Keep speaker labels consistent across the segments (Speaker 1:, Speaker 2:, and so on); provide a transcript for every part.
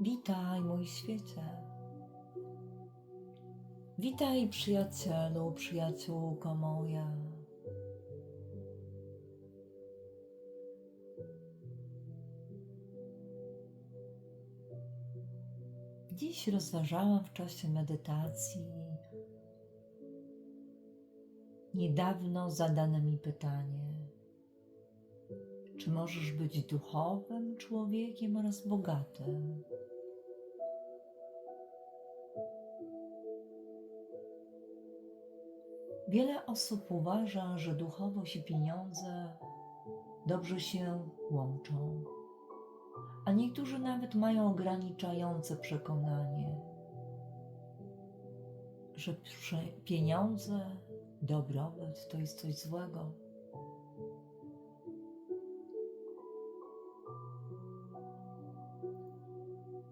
Speaker 1: Witaj, mój świecie. Witaj, przyjacielu, przyjaciółko moja. Dziś rozważałam w czasie medytacji niedawno zadane mi pytanie: czy możesz być duchowym człowiekiem oraz bogatym? Wiele osób uważa, że duchowość i pieniądze dobrze się łączą, a niektórzy nawet mają ograniczające przekonanie, że pieniądze, dobrobyt to jest coś złego.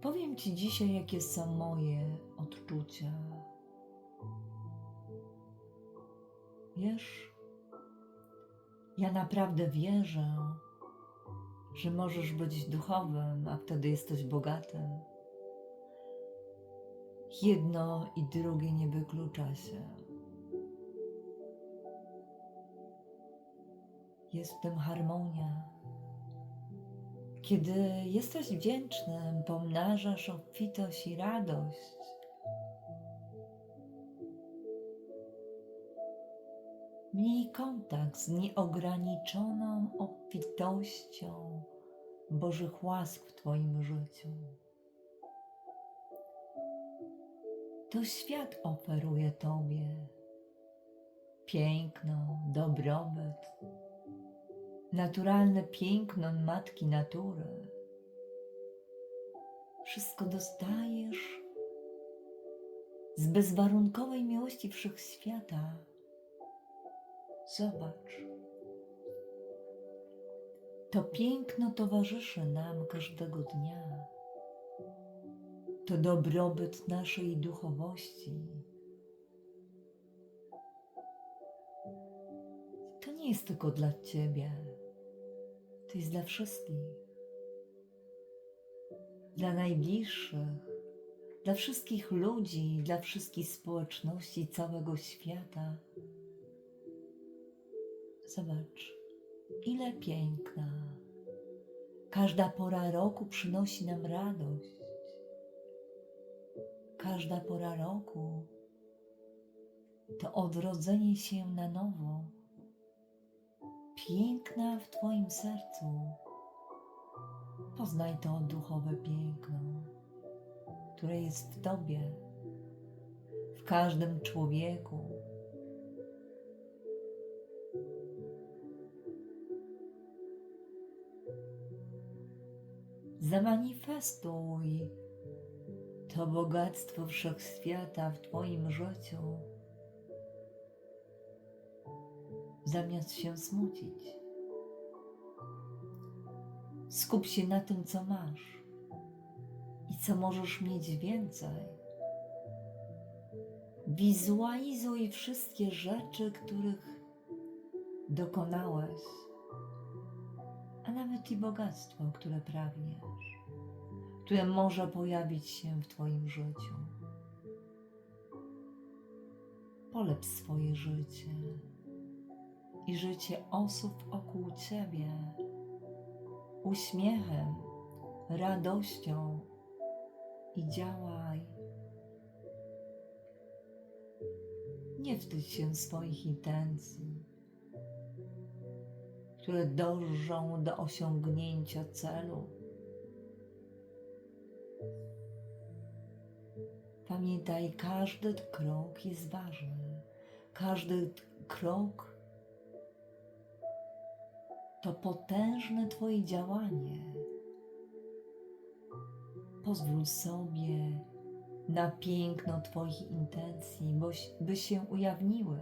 Speaker 1: Powiem Ci dzisiaj, jakie są moje odczucia. Wiesz, ja naprawdę wierzę, że możesz być duchowym, a wtedy jesteś bogatym. Jedno i drugie nie wyklucza się. Jest w tym harmonia. Kiedy jesteś wdzięcznym, pomnażasz obfitość i radość. Miej kontakt z nieograniczoną obfitością Bożych łask w Twoim życiu. To świat oferuje Tobie piękno, dobrobyt, naturalne piękno Matki Natury. Wszystko dostajesz z bezwarunkowej miłości Wszechświata. Zobacz. To piękno towarzyszy nam każdego dnia. To dobrobyt naszej duchowości. To nie jest tylko dla Ciebie, to jest dla wszystkich. Dla najbliższych, dla wszystkich ludzi, dla wszystkich społeczności całego świata. Zobacz, ile piękna. Każda pora roku przynosi nam radość. Każda pora roku to odrodzenie się na nowo. Piękna w Twoim sercu. Poznaj to duchowe piękno, które jest w Tobie, w każdym człowieku. Zamanifestuj to bogactwo wszechświata w Twoim życiu, zamiast się smucić. Skup się na tym, co masz i co możesz mieć więcej. Wizualizuj wszystkie rzeczy, których dokonałeś, a nawet i bogactwo, które pragniesz, które może pojawić się w Twoim życiu. Polep swoje życie i życie osób wokół Ciebie uśmiechem, radością i działaj. Nie wstydź się swoich intencji, które dążą do osiągnięcia celu. Pamiętaj, każdy krok jest ważny. Każdy krok to potężne Twoje działanie. Pozwól sobie na piękno Twoich intencji, by się ujawniły.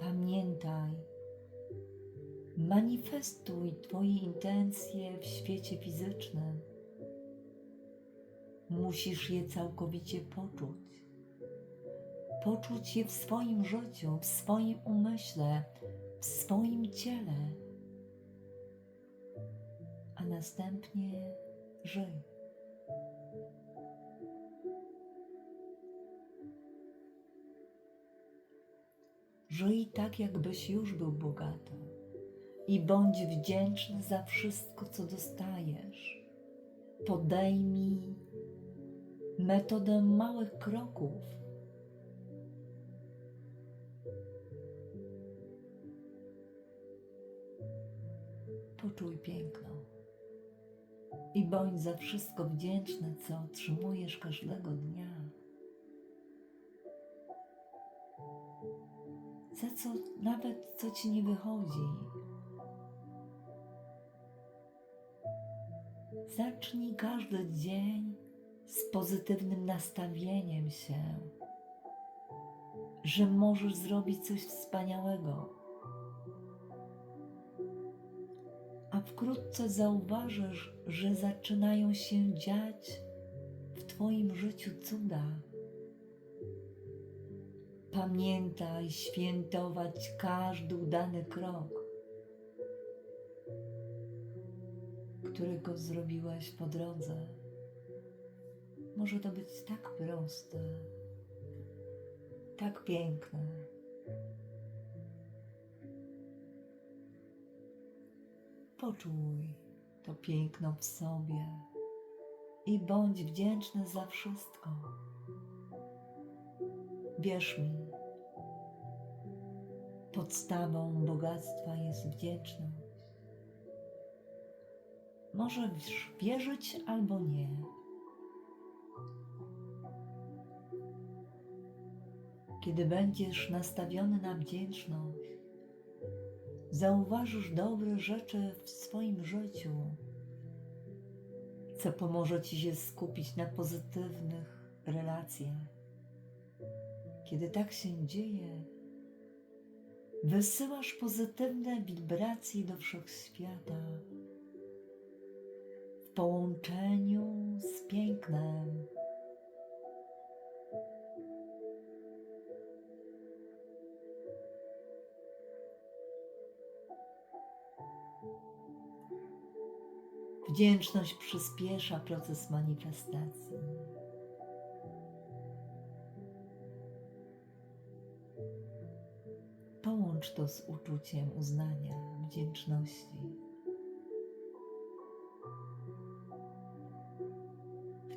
Speaker 1: Pamiętaj, manifestuj Twoje intencje w świecie fizycznym. Musisz je całkowicie poczuć. Poczuć je w swoim życiu, w swoim umyśle, w swoim ciele, a następnie Żyj. Żyj tak, jakbyś już był bogaty i bądź wdzięczny za wszystko, co dostajesz. Podejmij metodę małych kroków. Poczuj piękno i bądź za wszystko wdzięczny, co otrzymujesz każdego dnia. Za co nawet co ci nie wychodzi. Zacznij każdy dzień z pozytywnym nastawieniem się, że możesz zrobić coś wspaniałego. A wkrótce zauważysz, że zaczynają się dziać w Twoim życiu cuda. Pamiętaj świętować każdy udany krok, którego zrobiłeś po drodze. Może to być tak proste, tak piękne. Poczuj to piękno w sobie i bądź wdzięczny za wszystko. Wierz mi, podstawą bogactwa jest wdzięczność. Możesz wierzyć albo nie. Kiedy będziesz nastawiony na wdzięczność, zauważysz dobre rzeczy w swoim życiu, co pomoże ci się skupić na pozytywnych relacjach. Kiedy tak się dzieje, wysyłasz pozytywne wibracje do wszechświata w połączeniu z pięknem. Wdzięczność przyspiesza proces manifestacji. Połącz to z uczuciem uznania, wdzięczności.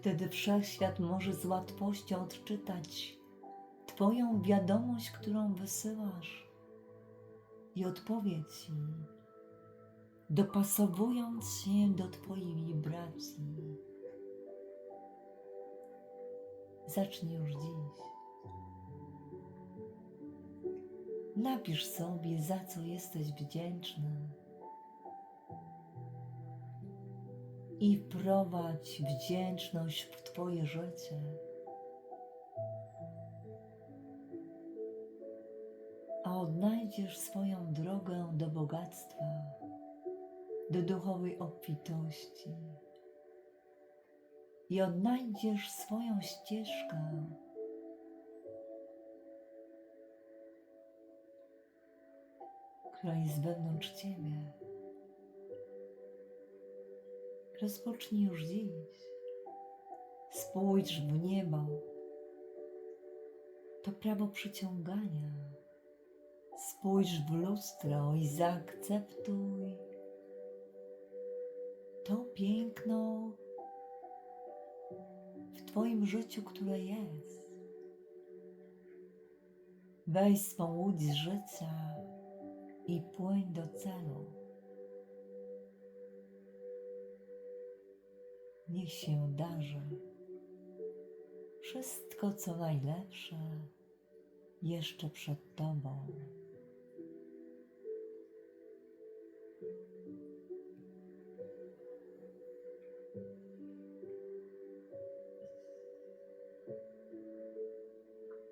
Speaker 1: Wtedy wszechświat może z łatwością odczytać Twoją wiadomość, którą wysyłasz i odpowiedź dopasowując się do Twojej wibracji. Zacznij już dziś. Napisz sobie, za co jesteś wdzięczny. I wprowadź wdzięczność w Twoje życie. A odnajdziesz swoją drogę do bogactwa, do duchowej obfitości. I odnajdziesz swoją ścieżkę która jest wewnątrz Ciebie. Rozpocznij już dziś. Spójrz w niebo. To prawo przyciągania. Spójrz w lustro i zaakceptuj to piękno w Twoim życiu, które jest. Weź swą łódź życia i płyń do celu. Niech się darzy wszystko, co najlepsze jeszcze przed Tobą.